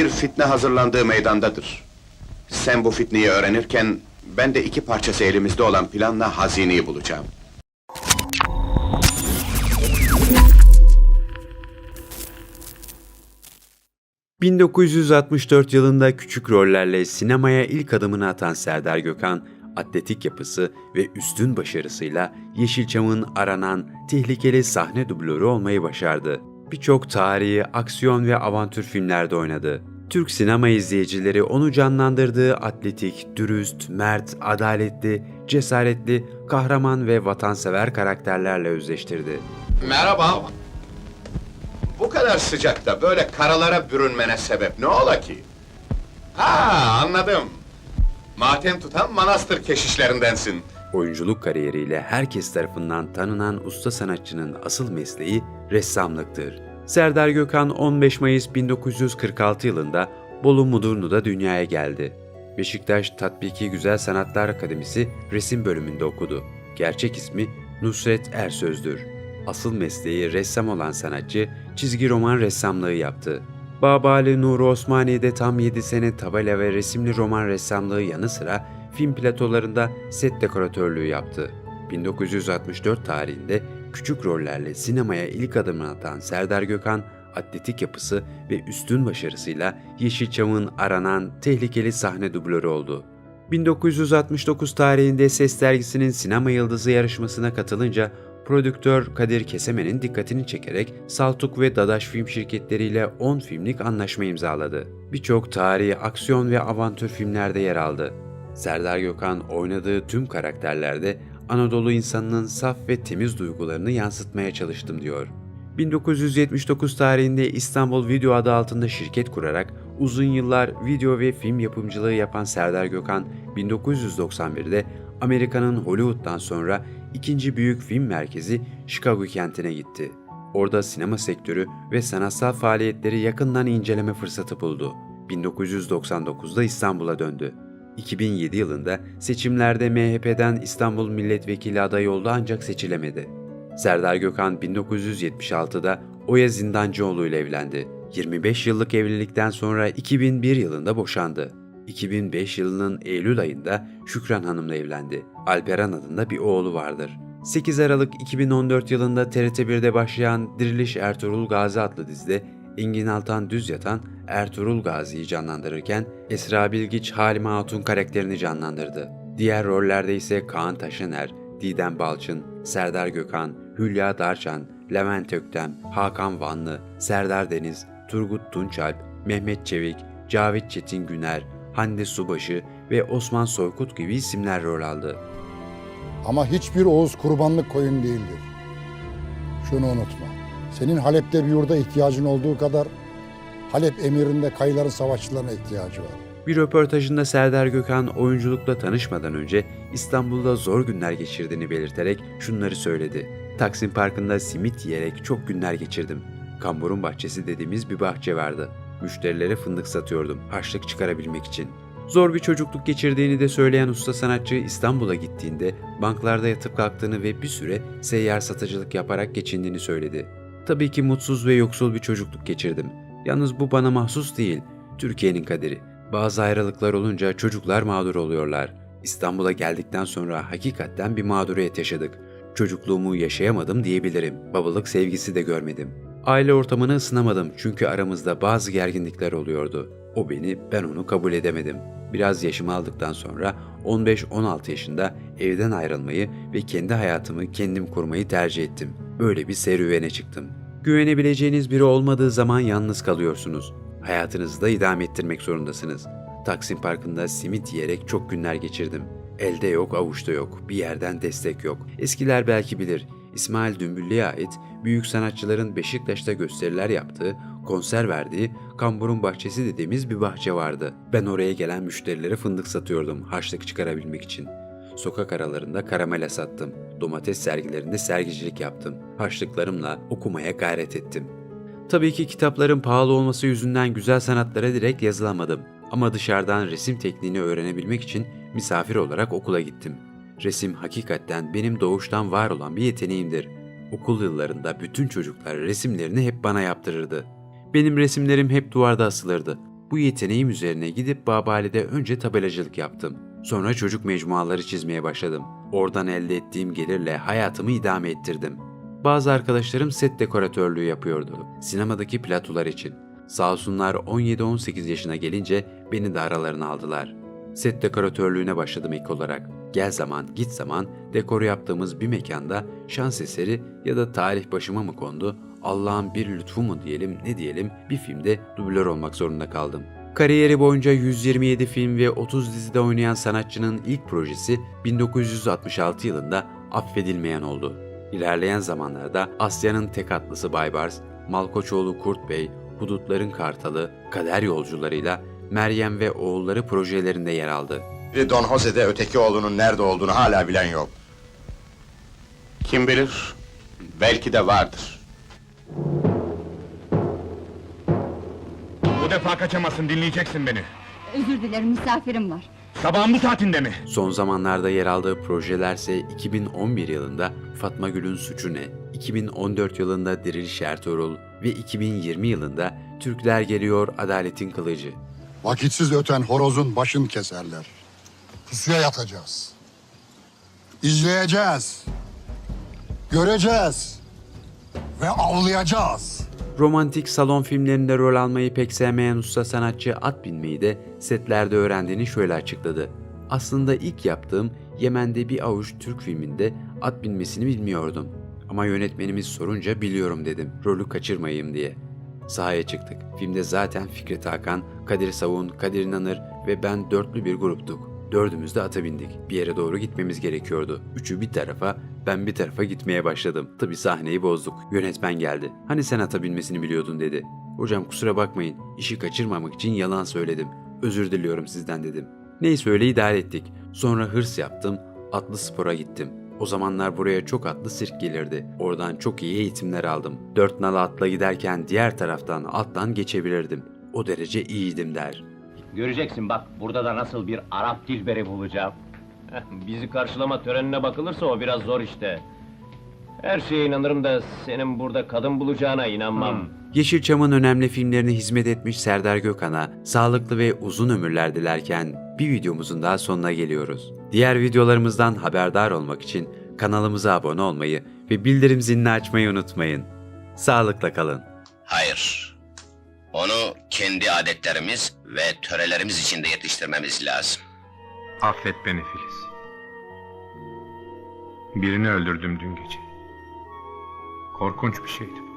Bir fitne hazırlandığı meydandadır. Sen bu fitneyi öğrenirken, ben de iki parçası elimizde olan planla hazineyi bulacağım. ...1964 yılında küçük rollerle sinemaya ilk adımını atan Serdar Gökhan, atletik yapısı ve üstün başarısıyla Yeşilçam'ın aranan tehlikeli sahne dublörü olmayı başardı. Birçok tarihi, aksiyon ve avantür filmlerde oynadı. Türk sinema izleyicileri onu canlandırdığı atletik, dürüst, mert, adaletli, cesaretli, kahraman ve vatansever karakterlerle özleştirdi. Merhaba. Bu kadar sıcakta böyle karalara bürünmene sebep ne ola ki? Ha anladım. Matem tutan manastır keşişlerindensin. Oyunculuk kariyeriyle herkes tarafından tanınan usta sanatçının asıl mesleği ressamlıktır. Serdar Gökhan 15 Mayıs 1946 yılında Bolu Mudurnu'da dünyaya geldi. Beşiktaş Tatbiki Güzel Sanatlar Akademisi resim bölümünde okudu. Gerçek ismi Nusret Ersöz'dür. Asıl mesleği ressam olan sanatçı çizgi roman ressamlığı yaptı. Babali Nuri Osmaniye'de tam 7 sene tabela ve resimli roman ressamlığı yanı sıra film platolarında set dekoratörlüğü yaptı. 1964 tarihinde küçük rollerle sinemaya ilk adımını atan Serdar Gökhan, atletik yapısı ve üstün başarısıyla Yeşilçam'ın aranan tehlikeli sahne dublörü oldu. 1969 tarihinde Ses Dergisi'nin sinema yıldızı yarışmasına katılınca prodüktör Kadir Kesemen'in dikkatini çekerek Saltuk ve Dadaş film şirketleriyle 10 filmlik anlaşma imzaladı. Birçok tarihi, aksiyon ve avantür filmlerde yer aldı. Serdar Gökhan oynadığı tüm karakterlerde Anadolu insanının saf ve temiz duygularını yansıtmaya çalıştım diyor. 1979 tarihinde İstanbul Video adı altında şirket kurarak uzun yıllar video ve film yapımcılığı yapan Serdar Gökhan, 1991'de Amerika'nın Hollywood'dan sonra ikinci büyük film merkezi Chicago kentine gitti. Orada sinema sektörü ve sanatsal faaliyetleri yakından inceleme fırsatı buldu. 1999'da İstanbul'a döndü. 2007 yılında seçimlerde MHP'den İstanbul Milletvekili adayı oldu ancak seçilemedi. Serdar Gökhan 1976'da Oya Zindancıoğlu ile evlendi. 25 yıllık evlilikten sonra 2001 yılında boşandı. 2005 yılının Eylül ayında Şükran Hanım'la evlendi. Alperen adında bir oğlu vardır. 8 Aralık 2014 yılında TRT1'de başlayan Diriliş Ertuğrul Gazi adlı dizide Engin Altan Düz Yatan Ertuğrul Gazi'yi canlandırırken Esra Bilgiç Halime Hatun karakterini canlandırdı. Diğer rollerde ise Kaan Taşener, Didem Balçın, Serdar Gökhan, Hülya Darçan, Levent Öktem, Hakan Vanlı, Serdar Deniz, Turgut Tunçalp, Mehmet Çevik, Cavit Çetin Güner, Hande Subaşı ve Osman Soykut gibi isimler rol aldı. Ama hiçbir Oğuz kurbanlık koyun değildir. Şunu unutma. Senin Halep'te bir yurda ihtiyacın olduğu kadar Halep emirinde kayıların savaşçılarına ihtiyacı var. Bir röportajında Serdar Gökhan oyunculukla tanışmadan önce İstanbul'da zor günler geçirdiğini belirterek şunları söyledi. Taksim Parkı'nda simit yiyerek çok günler geçirdim. Kamburun bahçesi dediğimiz bir bahçe vardı. Müşterilere fındık satıyordum harçlık çıkarabilmek için. Zor bir çocukluk geçirdiğini de söyleyen usta sanatçı İstanbul'a gittiğinde banklarda yatıp kalktığını ve bir süre seyyar satıcılık yaparak geçindiğini söyledi. Tabii ki mutsuz ve yoksul bir çocukluk geçirdim. Yalnız bu bana mahsus değil, Türkiye'nin kaderi. Bazı ayrılıklar olunca çocuklar mağdur oluyorlar. İstanbul'a geldikten sonra hakikaten bir mağduriyet yaşadık. Çocukluğumu yaşayamadım diyebilirim. Babalık sevgisi de görmedim. Aile ortamını ısınamadım çünkü aramızda bazı gerginlikler oluyordu. O beni, ben onu kabul edemedim. Biraz yaşımı aldıktan sonra 15-16 yaşında evden ayrılmayı ve kendi hayatımı kendim kurmayı tercih ettim. Böyle bir serüvene çıktım. Güvenebileceğiniz biri olmadığı zaman yalnız kalıyorsunuz. Hayatınızı da idame ettirmek zorundasınız. Taksim Parkı'nda simit yiyerek çok günler geçirdim. Elde yok, avuçta yok, bir yerden destek yok. Eskiler belki bilir. İsmail Dümbüllü'ye ait büyük sanatçıların Beşiktaş'ta gösteriler yaptığı, konser verdiği Kamburun Bahçesi dediğimiz bir bahçe vardı. Ben oraya gelen müşterilere fındık satıyordum harçlık çıkarabilmek için. Sokak aralarında karamela sattım. Domates sergilerinde sergicilik yaptım. Harçlıklarımla okumaya gayret ettim. Tabii ki kitapların pahalı olması yüzünden güzel sanatlara direkt yazılamadım. Ama dışarıdan resim tekniğini öğrenebilmek için misafir olarak okula gittim. Resim hakikaten benim doğuştan var olan bir yeteneğimdir. Okul yıllarında bütün çocuklar resimlerini hep bana yaptırırdı. Benim resimlerim hep duvarda asılırdı. Bu yeteneğim üzerine gidip Babali'de önce tabelacılık yaptım. Sonra çocuk mecmuaları çizmeye başladım. Oradan elde ettiğim gelirle hayatımı idame ettirdim. Bazı arkadaşlarım set dekoratörlüğü yapıyordu. Sinemadaki platolar için. Sağ olsunlar 17-18 yaşına gelince beni de aralarına aldılar. Set dekoratörlüğüne başladım ilk olarak. Gel zaman git zaman dekoru yaptığımız bir mekanda şans eseri ya da tarih başıma mı kondu, Allah'ın bir lütfu mu diyelim ne diyelim bir filmde dublör olmak zorunda kaldım. Kariyeri boyunca 127 film ve 30 dizide oynayan sanatçının ilk projesi 1966 yılında affedilmeyen oldu. İlerleyen zamanlarda Asya'nın tek atlısı Baybars, Malkoçoğlu Kurt Bey, Hudutların Kartalı, Kader Yolcularıyla Meryem ve oğulları projelerinde yer aldı. Biri Don Jose'de öteki oğlunun nerede olduğunu hala bilen yok. Kim bilir? Belki de vardır. Bu defa kaçamazsın, dinleyeceksin beni. Özür dilerim misafirim var. Sabahın bu saatinde mi? Son zamanlarda yer aldığı projelerse 2011 yılında Fatma Gül'ün Suçu Ne, 2014 yılında Diriliş Ertuğrul ve 2020 yılında Türkler Geliyor Adaletin Kılıcı. Vakitsiz öten horozun başını keserler. Pusuya yatacağız. İzleyeceğiz. Göreceğiz. Ve avlayacağız. Romantik salon filmlerinde rol almayı pek sevmeyen usta sanatçı at binmeyi de setlerde öğrendiğini şöyle açıkladı. Aslında ilk yaptığım Yemen'de bir avuç Türk filminde at binmesini bilmiyordum. Ama yönetmenimiz sorunca biliyorum dedim, rolü kaçırmayayım diye. Sahaya çıktık. Filmde zaten Fikret Hakan, Kadir Savun, Kadir İnanır ve ben dörtlü bir gruptuk. Dördümüz de ata bindik. Bir yere doğru gitmemiz gerekiyordu. Üçü bir tarafa, ben bir tarafa gitmeye başladım. Tabi sahneyi bozduk. Yönetmen geldi. Hani sen ata binmesini biliyordun dedi. Hocam kusura bakmayın. işi kaçırmamak için yalan söyledim. Özür diliyorum sizden dedim. Neyse öyle idare ettik. Sonra hırs yaptım. Atlı spora gittim. O zamanlar buraya çok atlı sirk gelirdi. Oradan çok iyi eğitimler aldım. Dört nala atla giderken diğer taraftan alttan geçebilirdim. O derece iyiydim der. Göreceksin bak burada da nasıl bir Arap dilberi bulacağım. Bizi karşılama törenine bakılırsa o biraz zor işte. Her şeye inanırım da senin burada kadın bulacağına inanmam. Yeşilçam'ın önemli filmlerine hizmet etmiş Serdar Gökhan'a sağlıklı ve uzun ömürler dilerken bir videomuzun daha sonuna geliyoruz. Diğer videolarımızdan haberdar olmak için kanalımıza abone olmayı ve bildirim zilini açmayı unutmayın. Sağlıkla kalın. Hayır. Onu kendi adetlerimiz ve törelerimiz içinde yetiştirmemiz lazım. Affet beni Filiz. Birini öldürdüm dün gece. Korkunç bir şeydi bu.